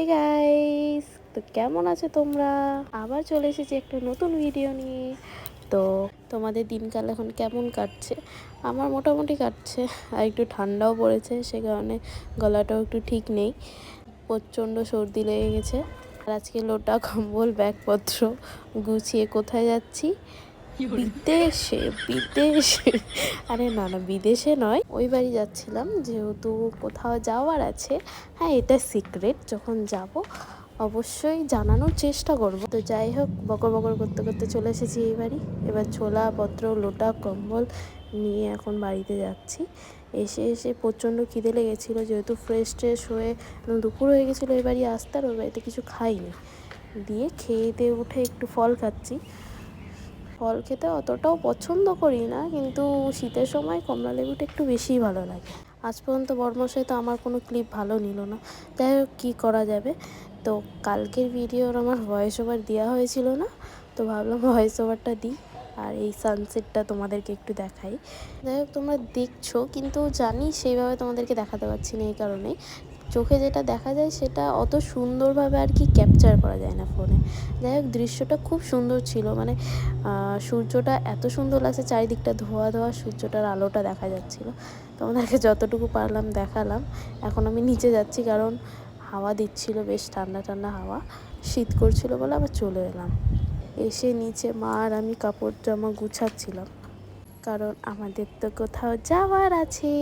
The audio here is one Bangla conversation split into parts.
হে গাইস তো কেমন আছে তোমরা? আবার চলে এসেছি একটা নতুন ভিডিও নিয়ে। তো তোমাদের দিনকাল এখন কেমন কাটছে? আমার মোটামুটি কাটছে, আর একটু ঠান্ডাও পড়েছে, সে কারণে গলাটাও একটু ঠিক নেই। প্রচণ্ড সর্দি লেগে গেছে। আর আজকে লোটা কম্বল, ব্যাগপত্র গুছিয়ে কোথায় যাচ্ছি? বিদেশে বিদেশে। আরে না না, বিদেশে নয়, ওই বাড়ি যাচ্ছিলাম, যেহেতু কোথাও যাওয়ার আছে। হ্যাঁ এটা সিক্রেট যখন যাব অবশ্যই জানানোর চেষ্টা করব। তো যাই হোক, বকর বকর করতে করতে চলে এসেছি এই বাড়ি। এবার ছোলা, পত্র, লোটা, কম্বল নিয়ে এখন বাড়িতে যাচ্ছি। এসে এসে প্রচণ্ড খিদে লেগেছিলো, যেহেতু ফ্রেশ ট্রেশ হয়ে দুপুর হয়ে গেছিল এই বাড়ি আসতে, আর ওই বাড়িতে কিছু খাইনি। দিয়ে খেয়ে দিয়ে উঠে একটু ফল খাচ্ছি। ফল খেতে অতটাও পছন্দ করি না, কিন্তু শীতের সময় কমলা লেবুটা একটু বেশিই ভালো লাগে। আজ পর্যন্ত বর্মশাই তো আমার কোনো ক্লিপ ভালো নিল না। যাই হোক, কী করা যাবে? তো কালকের ভিডিওর আমার ভয়েস ওভার দেওয়া হয়েছিল না, তো ভাবলাম ভয়েস ওভারটা দিই আর এই সানসেটটা তোমাদেরকে একটু দেখাই। যাই হোক, তোমরা দেখছ, কিন্তু জানি সেইভাবে তোমাদেরকে দেখাতে পারছি না এই কারণেই চোখে যেটা দেখা যায় সেটা অত সুন্দরভাবে আর কি ক্যাপচার করা যায় না ফোনে যাই হোক, দৃশ্যটা খুব সুন্দর ছিল মানে সূর্যটা এত সুন্দর লাগছে, চারিদিকটা ধোয়া ধোয়া সূর্যটার আলোটা দেখা যাচ্ছিল। তোমাদেরকে যতটুকু পারলাম দেখালাম। এখন আমি নিচে যাচ্ছি কারণ হাওয়া দিচ্ছিল, বেশ ঠান্ডা ঠান্ডা হাওয়া। শীত করছিল বলে আবার চলে এলাম। এসে নিচে মা আর আমি কাপড় জামা গুছাচ্ছিলাম। কারণ আমাদের তো কোথাও যাওয়ার আছে।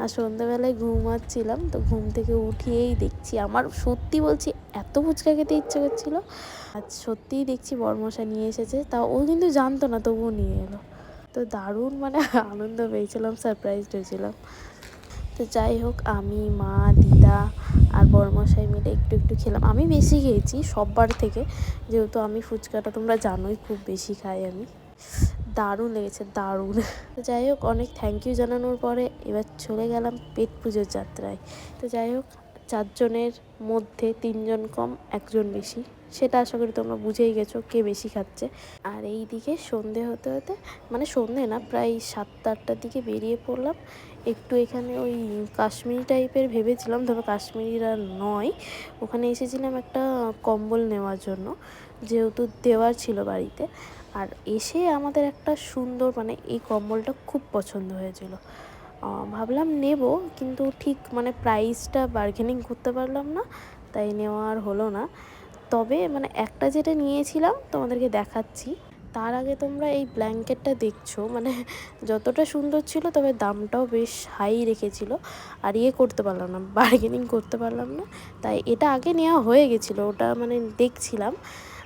আর সন্ধ্যাবেলায় ঘুমাচ্ছিলাম, তো ঘুম থেকে উঠিয়েই দেখছি, আমার সত্যি বলছি এত ফুচকা খেতে ইচ্ছে করছিল। আর সত্যিই দেখছি বরমশা নিয়ে এসেছে তা ও কিন্তু জানতো না, তবুও নিয়ে এলো। তো দারুণ মানে আনন্দ পেয়েছিলাম সারপ্রাইজড হয়েছিলাম। তো যাই হোক, আমি, মা, দিদা আর বরমশাই মিলে একটু একটু খেলাম। আমি বেশি খেয়েছি সববার থেকে, যেহেতু আমি ফুচকাটা তোমরা জানোই খুব বেশি খাই আমি। দারুণ লেগেছে, দারুণ। যাই হোক, অনেক থ্যাংক ইউ জানানোর পরে এবার চলে গেলাম পেট পুজোর যাত্রায়। তো যাই হোক, চারজনের মধ্যে তিনজন কম, একজন বেশি। সেটা আশা করি তোমরা বুঝেই গেছো কে বেশি খাচ্ছে। আর এই দিকে সন্ধে হতে হতে মানে সন্ধে না, প্রায় সাতটা আটটার দিকে বেরিয়ে পড়লাম। একটু এখানে ওই কাশ্মীরি টাইপের ভেবেছিলাম তবে কাশ্মীরিরা নয়। ওখানে এসেছিলাম একটা কম্বল নেওয়ার জন্য। যেহেতু দেওয়ার ছিল বাড়িতে। আর এসে আমাদের একটা সুন্দর মানে এই কম্বলটা খুব পছন্দ হয়েছিল। ভাবলাম নেব, কিন্তু ঠিক মানে প্রাইসটা বার্গেনিং করতে পারলাম না, তাই নেওয়া আর হলো না। তবে মানে একটা যেটা নিয়েছিলাম, তোমাদেরকে দেখাচ্ছি। তার আগে তোমরা এই ব্ল্যাঙ্কেটটা দেখছ মানে যতটা সুন্দর ছিল, তবে দামটাও বেশ হাই রেখেছিল। আর ইয়ে করতে পারলাম না বার্গেনিং করতে পারলাম না। তাই এটা আগে নেওয়া হয়ে গেছিল, ওটা মানে দেখছিলাম।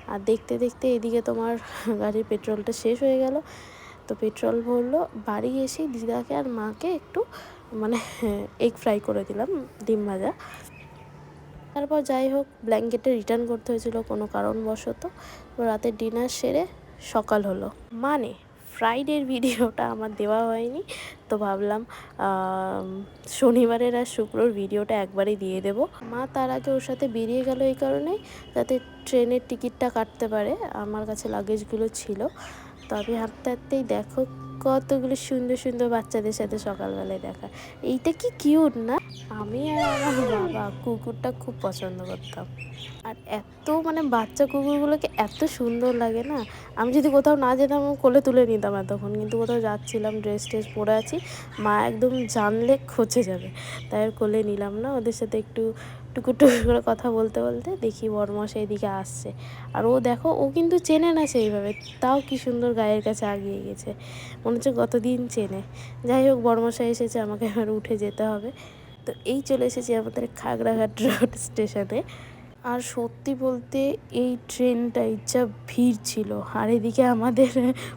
আর দেখতে দেখতে এদিকে তোমার গাড়ির পেট্রোলটা শেষ হয়ে গেল। তো পেট্রোল ভরলো, বাড়ি এসে দিদাকে আর মাকে একটু মানে এগ ফ্রাই করে দিলাম, ডিম ভাজা। তারপর যাই হোক ব্ল্যাঙ্কেটে রিটার্ন করতে হয়েছিল কোনো কারণবশত। রাতের ডিনার সেরে সকাল হলো। মানে ফ্রাইডের ভিডিওটা আমার দেওয়া হয়নি। তো ভাবলাম শনিবারের আর শুক্রর ভিডিওটা একবারেই দিয়ে দেব। মা তার আগে ওর সাথে বেরিয়ে গেল এই কারণে যাতে ট্রেনের টিকিটটা কাটতে পারে। আমার কাছে লাগেজগুলো ছিল। তো আমি হাঁটতে হাঁটতেই দেখো কতগুলো সুন্দর সুন্দর বাচ্চাদের সাথে সকালবেলায় দেখা। এইটা কি কিউট না? আমি আর আমার বাবা কুকুরটা খুব পছন্দ করতাম। আর এত মানে বাচ্চা কুকুরগুলোকে এত সুন্দর লাগে না? আমি যদি কোথাও না যেতাম কোলে তুলে নিতাম এতক্ষণ। কিন্তু কোথাও যাচ্ছিলাম ড্রেস ট্রেস পরে আছি, মা একদম জানলে খচে যাবে। তাই আর কোলে নিলাম না। ওদের সাথে একটু টুকু টুকু করে কথা বলতে বলতে দেখি বরমশাই দিকে আসছে। আর ও দেখো, ও কিন্তু চেনে না সেইভাবে। তাও কি সুন্দর গায়ের কাছে আগিয়ে গেছে। মনে হচ্ছে গতদিন চেনে। যাই হোক, বরমশাই এসেছে, আমাকে এবার উঠে যেতে হবে। তো এই চলে এসেছি আমাদের খাগড়াঘাট রোড স্টেশনে আর সত্যি বলতে এই ট্রেনটাই যা ভিড় ছিল, আর এদিকে আমাদের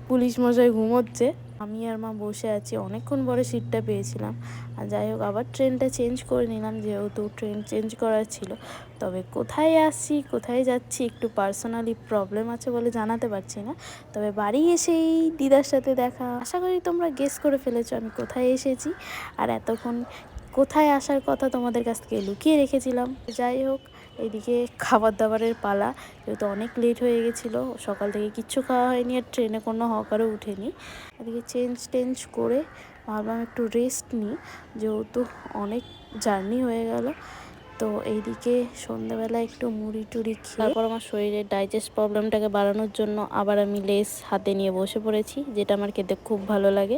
পুলিশ মশাই ঘুমোচ্ছে। আমি আর মা বসে আছি, অনেকক্ষণ পরে সিটটা পেয়েছিলাম। আর যাই হোক, আবার ট্রেনটা চেঞ্জ করে নিলাম, যেহেতু ট্রেন চেঞ্জ করার ছিল। তবে কোথায় আসছি, কোথায় যাচ্ছি একটু পার্সোনালি প্রবলেম আছে বলে জানাতে পারছি না। তবে বাড়ি এসেই দিদার সাথে দেখা। আশা করি তোমরা গেস করে ফেলেছো আমি কোথায় এসেছি। আর এতক্ষণ কোথায় আসার কথা তোমাদের কাছ থেকে লুকিয়ে রেখেছিলাম। যাই হোক, এদিকে খাবার দাবারের পালা, যেহেতু অনেক লেট হয়ে গেছিল, সকাল থেকে কিচ্ছু খাওয়া হয়নি আর ট্রেনে কোনো হকারও উঠেনি। এদিকে চেঞ্জ টেঞ্জ করে ভাবলাম একটু রেস্ট নিই, যেহেতু অনেক জার্নি হয়ে গেল। তো এইদিকে সন্ধ্যাবেলা একটু মুড়ি টুড়ি খেয়ে তারপর আমার শরীরের ডাইজেস্ট প্রবলেমটাকে বাড়ানোর জন্য আবার আমি লেস হাতে নিয়ে বসে পড়েছি, যেটা আমার খেতে খুব ভালো লাগে।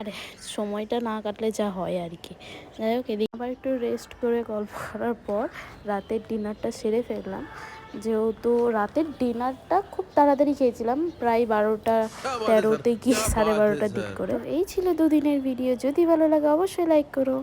আর সময়টা না কাটলে যা হয় আর কি। যাই হোক, এদিকে আবার একটু রেস্ট করে গল্প করার পর রাতের ডিনারটা সেরে ফেললাম। যেহেতু রাতের ডিনারটা খুব তাড়াতাড়ি খেয়েছিলাম, প্রায় বারোটা তেরোতে গিয়ে সাড়ে বারোটার দিক করে। এই ছিল দুদিনের ভিডিও যদি ভালো লাগে অবশ্যই লাইক করো।